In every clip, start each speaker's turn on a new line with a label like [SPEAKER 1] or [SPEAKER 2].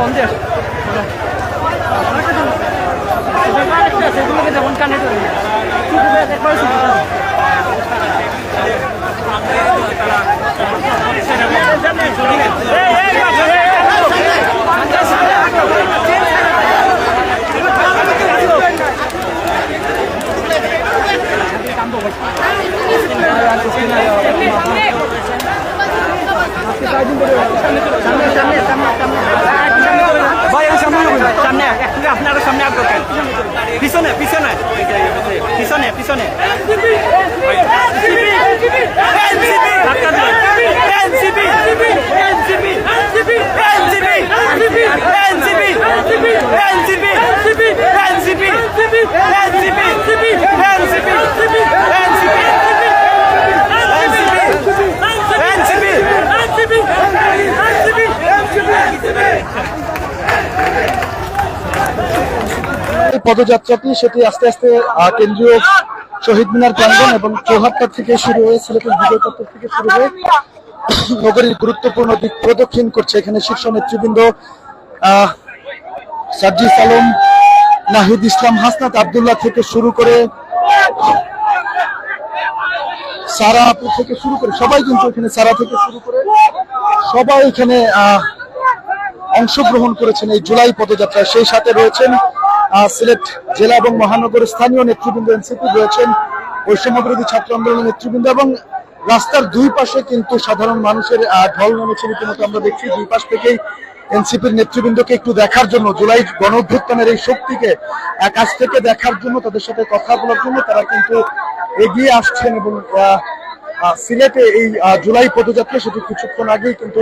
[SPEAKER 1] সন্দেশ সেগুলোকে যখন কানে সামনে সামনে সামনে সামনে। একটু আপনারা সামনে আগ কেন পিছনে পিছনে। পিছনে পিছনে। ধাক্কা দিবেন।
[SPEAKER 2] পদযাত্রাটি সেটি আস্তে আস্তে কেন্দ্রীয় শহীদ মিনার প্রাঙ্গণ এবং চৌহাট্টা থেকে শুরু হয়ে সিলেটের বিজয় চত্বর থেকে শুরু হয়ে নগরীর গুরুত্বপূর্ণ দিক প্রদক্ষিণ করছে এখানে শীর্ষ নেতৃবৃন্দ আহ, সার্জিস আলম নাহিদ ইসলাম হাসনাত আবদুল্লাহ থেকে শুরু করে সারা থেকে শুরু করে সবাই কিন্তু এখানে সারা থেকে শুরু করে সবাই এখানে অংশগ্রহণ করেছেন এই জুলাই পদযাত্রায়। সেই সাথে রয়েছেন সিলেট জেলা এবং মহানগর স্থানীয় নেতৃবৃন্দ, এনসিপি রয়েছেন বৈষম্য বিরোধী ছাত্র আন্দোলনের নেতৃবৃন্দ এবং রাস্তার দুই পাশে কিন্তু সাধারণ মানুষের ঢল নেমেছে রীতিমতো। আমরা দেখছি দুই পাশ থেকেই এনসিপির নেতৃবৃন্দকে একটু দেখার জন্য, জুলাই গণ এই শক্তিকে কাছ থেকে দেখার জন্য, তাদের সাথে কথা বলার জন্য তারা কিন্তু এগিয়ে আসছেন এবং সিলেটে এই জুলাই পদযাত্রা সেটি কিছুক্ষণ আগেই কিন্তু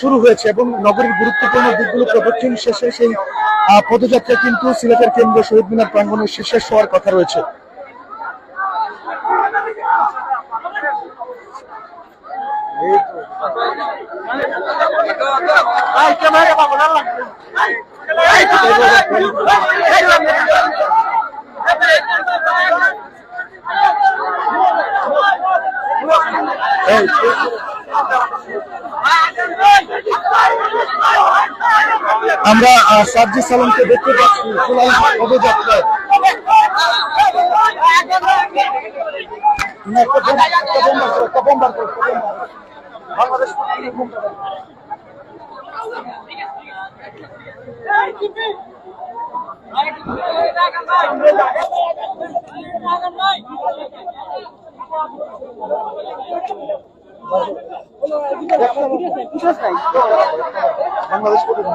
[SPEAKER 2] শুরু হয়েছে এবং নগরীর গুরুত্বপূর্ণ দিকগুলো প্রদক্ষিণ শেষে সেই পদযাত্রা কিন্তু সিলেটের কেন্দ্র শহীদ মিনার প্রাঙ্গণে শীর্ষে হওয়ার কথা রয়েছে আমরা সার্জি সালামকে দেখতে পাচ্ছি পদযাত্রায় না, একটা বোম- একটা বোম বার করো, একটা বোম বার করো, একটা বোম বার করো। বাংলাদেশ প্রতিদিন বোমটা বার করো। বাংলাদেশ প্রতিদিন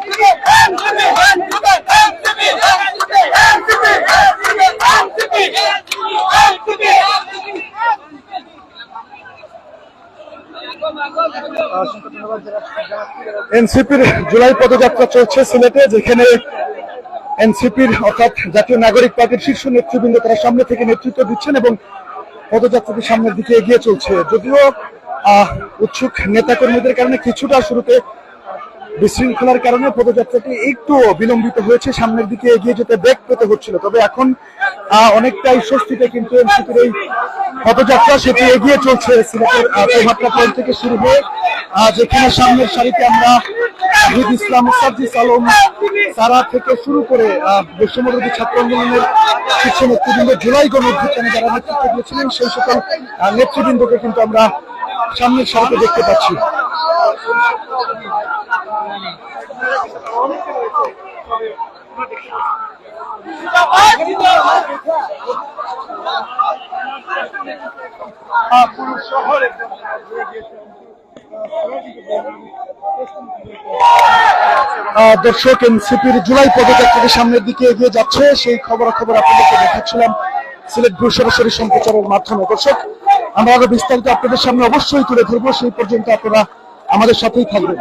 [SPEAKER 2] এনসিপির জুলাই পদযাত্রা চলছে সিলেটে যেখানে এনসিপির অর্থাৎ জাতীয় নাগরিক পার্টির শীর্ষ নেতৃবৃন্দ তারা সামনে থেকে নেতৃত্ব দিচ্ছেন এবং পদযাত্রাটি সামনের দিকে এগিয়ে চলছে। যদিও উৎসুক নেতাকর্মীদের কারণে কিছুটা শুরুতে বিশৃঙ্খলার কারণে পদযাত্রাটি একটু বিলম্বিত হয়েছে, সামনের দিকে এগিয়ে যেতে বেগ পেতে হচ্ছিল। তবে এখন অনেকটাই স্বস্তিতে কিন্তু এনসিপির এই পদযাত্রা, সেটি এগিয়ে চলছে সিলেটের চৌহাট্টা পয়েন্ট থেকে শুরু হয়ে যেখানে সামনের সারিতে আমরা শহীদ ইসলাম সার্জিস আলম সারা থেকে শুরু করে আহ, বৈষম্যবিরোধী ছাত্র আন্দোলনের শীর্ষ নেতৃবৃন্দ জুলাই গণ যারা নেতৃত্ব দিয়েছিলেন সেই সকল নেতৃবৃন্দকে কিন্তু আমরা সামনের সারিতে দেখতে পাচ্ছি।
[SPEAKER 3] পুরো শহর
[SPEAKER 2] দর্শক, এনসিপির জুলাই পদযাত্রাকে সামনের দিকে এগিয়ে যাচ্ছে। সেই খবর খবর আপনাদেরকে দেখাচ্ছিলাম সিলেট ভূ সরাসরি সম্প্রচারের মাধ্যমে। দর্শক, আমরা আরও বিস্তারিত আপনাদের সামনে অবশ্যই তুলে ধরবো। সেই পর্যন্ত আপনারা আমাদের সাথেই থাকবেন।